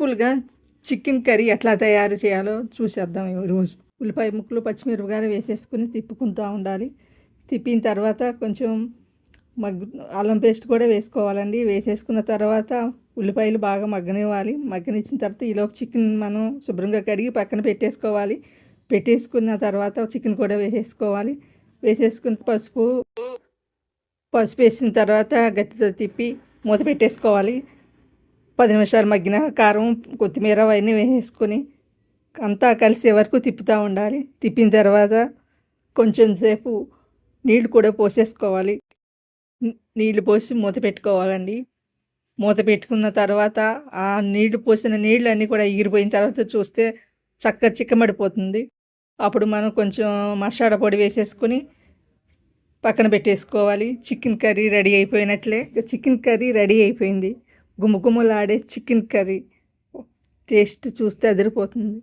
సింపుల్గా chicken curry ఎట్లా తయారు చేయాలో చూసేద్దాం ఈరోజు ఉల్లిపాయ ముక్కలు పచ్చిమిరపకాయలు వేసేసుకుని తిప్పుకుంటూ ఉండాలి. తిప్పిన తర్వాత కొంచెం మగ్గు అల్లం పేస్ట్ కూడా వేసుకోవాలండి. వేసేసుకున్న తర్వాత ఉల్లిపాయలు బాగా మగ్గనివ్వాలి. మగ్గనిచ్చిన తర్వాత ఈలోపు చికెన్ మనం శుభ్రంగా కడిగి పక్కన పెట్టేసుకోవాలి. పెట్టేసుకున్న తర్వాత చికెన్ కూడా వేసేసుకోవాలి. వేసేసుకుని పసుపు పసుపు వేసిన తర్వాత గట్టితో తిప్పి మూత పెట్టేసుకోవాలి. పది నిమిషాలు మగ్గిన కారం కొత్తిమీర అవన్నీ వేసేసుకొని అంతా కలిసే వరకు తిప్పుతూ ఉండాలి. తిప్పిన తర్వాత కొంచెం సేపు నీళ్ళు కూడా పోసేసుకోవాలి. నీళ్ళు నీళ్ళు పోసి మూత పెట్టుకోవాలండి. మూత పెట్టుకున్న తర్వాత ఆ నీళ్ళు పోసిన నీళ్ళు అన్నీ కూడా ఎగిరిపోయిన తర్వాత చూస్తే చక్కగా చిక్కమడిపోతుంది అప్పుడు మనం కొంచెం మసాలా పొడి వేసేసుకొని పక్కన పెట్టేసుకోవాలి. చికెన్ కర్రీ రెడీ అయిపోయినట్లే. చికెన్ కర్రీ రెడీ అయిపోయింది. గుమగుమలాడే చికెన్ కర్రీ. టేస్ట్ చూస్తే అదిరిపోతుంది.